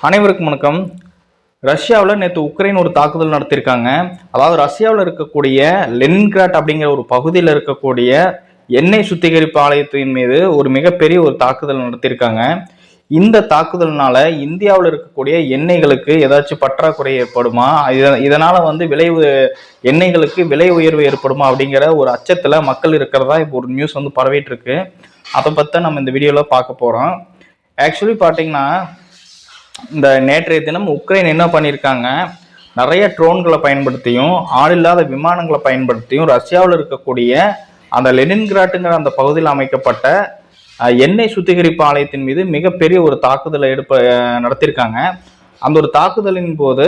அனைவருக்கும் வணக்கம். ரஷ்யாவில் நேற்று உக்ரைன் ஒரு தாக்குதல் நடத்தியிருக்காங்க. அதாவது ரஷ்யாவில் இருக்கக்கூடிய லென்கிராட் அப்படிங்கிற ஒரு பகுதியில் இருக்கக்கூடிய எண்ணெய் சுத்திகரிப்பு ஆலயத்தின் மீது ஒரு மிகப்பெரிய ஒரு தாக்குதல் நடத்தியிருக்காங்க. இந்த தாக்குதல்னால இந்தியாவில் இருக்கக்கூடிய எண்ணெய்களுக்கு ஏதாச்சும் பற்றாக்குறை ஏற்படுமா? இத- இதனால வந்து விலை உ- எண்ணெய்களுக்கு விலை உயர்வு ஏற்படுமா அப்படிங்கிற ஒரு அச்சத்தில் மக்கள் இருக்கிறதா இப்போ ஒரு நியூஸ் வந்து பரவிட்டு இருக்கு. அதை பற்றி நம்ம இந்த வீடியோவில் பார்க்க போகிறோம் ஆக்சுவலி பார்த்தீங்கன்னா இந்த நேற்றைய தினம் உக்ரைன் என்ன பண்ணியிருக்காங்க? நிறைய ட்ரோன்களை பயன்படுத்தியும் ஆளில்லாத விமானங்களை பயன்படுத்தியும் ரஷ்யாவில் இருக்கக்கூடிய அந்த லெனின்கிராட்டுங்கிற அந்த பகுதியில் அமைக்கப்பட்ட எண்ணெய் சுத்திகரிப்பு ஆலயத்தின் மீது மிகப்பெரிய ஒரு தாக்குதலை எடுப்ப நடத்தியிருக்காங்க. அந்த ஒரு தாக்குதலின் போது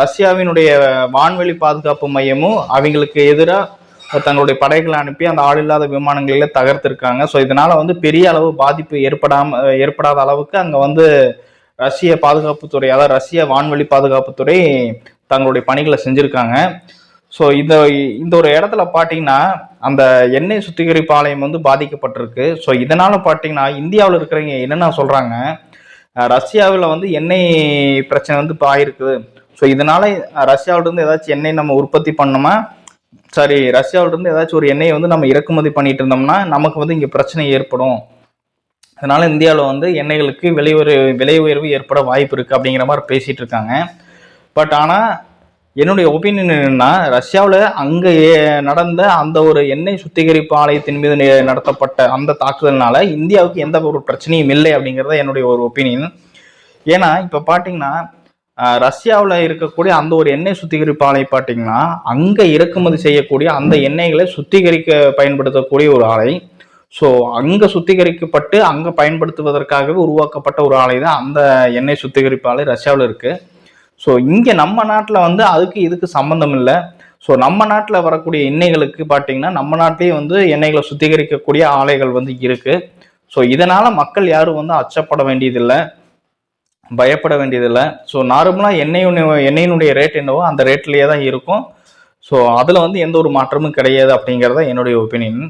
ரஷ்யாவினுடைய வான்வெளி பாதுகாப்பு மையமும் அவங்களுக்கு எதிராக தங்களுடைய படைகளை அனுப்பி அந்த ஆளில்லாத விமானங்களில் தகர்த்திருக்காங்க. ஸோ இதனால் வந்து பெரிய அளவு பாதிப்பு ஏற்படாம ஏற்படாத அளவுக்கு அங்கே வந்து ரஷ்ய பாதுகாப்புத்துறை அதாவது ரஷ்ய வான்வெளி பாதுகாப்புத்துறை தங்களுடைய பணிகளை செஞ்சுருக்காங்க. ஸோ இந்த இந்த ஒரு இடத்துல பார்த்தீங்கன்னா அந்த எண்ணெய் சுத்திகரிப்பு ஆலயம் வந்து பாதிக்கப்பட்டிருக்கு. ஸோ இதனால் பார்த்தீங்கன்னா இந்தியாவில் இருக்கிறவங்க என்னென்ன சொல்கிறாங்க ரஷ்யாவில் வந்து எண்ணெய் பிரச்சனை வந்து இப்போ ஆயிருக்குது ஸோ இதனால் ரஷ்யாவிலேருந்து ஏதாச்சும் எண்ணெய் நம்ம உற்பத்தி பண்ணோமா? சாரி ரஷ்யாவிலேருந்து ஏதாச்சும் ஒரு எண்ணெயை வந்து நம்ம இறக்குமதி பண்ணிட்டு இருந்தோம்னா நமக்கு வந்து இங்கே பிரச்சனை ஏற்படும். அதனால இந்தியாவில் வந்து எண்ணெய்களுக்கு விலை ஒரு விலை உயர்வு ஏற்பட வாய்ப்பு இருக்குது அப்படிங்கிற மாதிரி பேசிகிட்டு இருக்காங்க. பட் ஆனால் என்னுடைய ஒப்பீனியன் என்னன்னா ரஷ்யாவில் அங்கே நடந்த அந்த ஒரு எண்ணெய் சுத்திகரிப்பு ஆலயத்தின் மீது நே- நடத்தப்பட்ட அந்த தாக்குதல்னால இந்தியாவுக்கு எந்த ஒரு பிரச்சனையும் இல்லை அப்படிங்கிறத என்னுடைய ஒரு ஒப்பீனியன். ஏன்னா இப்போ பார்த்தீங்கன்னா ரஷ்யாவில் இருக்கக்கூடிய அந்த ஒரு எண்ணெய் சுத்திகரிப்பு ஆலை பார்த்தீங்கன்னா அங்கே இறக்குமதி செய்யக்கூடிய அந்த எண்ணெய்களை சுத்திகரிக்க பயன்படுத்தக்கூடிய ஒரு ஆலை. ஸோ அங்கே சுத்திகரிக்கப்பட்டு அங்கே பயன்படுத்துவதற்காகவே உருவாக்கப்பட்ட ஒரு ஆலை தான் அந்த எண்ணெய் சுத்திகரிப்பு ஆலை ரஷ்யாவில் இருக்குது ஸோ இங்கே நம்ம நாட்டில் வந்து அதுக்கு இதுக்கு சம்மந்தம் இல்லை. ஸோ நம்ம நாட்டில் வரக்கூடிய எண்ணெய்களுக்கு பார்த்தீங்கன்னா நம்ம நாட்டிலேயே வந்து எண்ணெய்களை சுத்திகரிக்கக்கூடிய ஆலைகள் வந்து இருக்குது ஸோ இதனால் மக்கள் யாரும் வந்து அச்சப்பட வேண்டியதில்லை பயப்பட வேண்டியதில்லை. ஸோ நார்மலாக எண்ணெய் எண்ணெயினுடைய ரேட் என்னவோ அந்த ரேட்லேயே தான் இருக்கும். ஸோ அதில் வந்து எந்த ஒரு மாற்றமும் கிடையாது அப்படிங்கிறத என்னுடைய ஒப்பீனியன்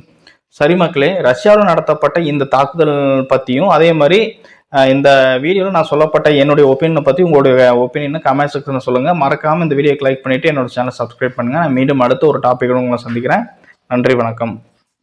சரி மக்களே ரஷ்யாவில் நடத்தப்பட்ட இந்த தாக்குதல் பற்றியும் அதே மாதிரி இந்த வீடியோவில் நான் சொல்லப்பட்ட என்னுடைய ஒப்பீனியனை பற்றி உங்களுடைய ஒப்பீனியனை கமெண்ட் செக்ஷனில் சொல்லுங்கள் மறக்காமல் இந்த வீடியோக்கு லைக் பண்ணிவிட்டு என்னோட சேனல் சப்ஸ்கிரைப் பண்ணுங்கள் நான் மீண்டும் அடுத்த ஒரு டாப்பிக்கோடு உங்களை சந்திக்கிறேன். நன்றி வணக்கம்.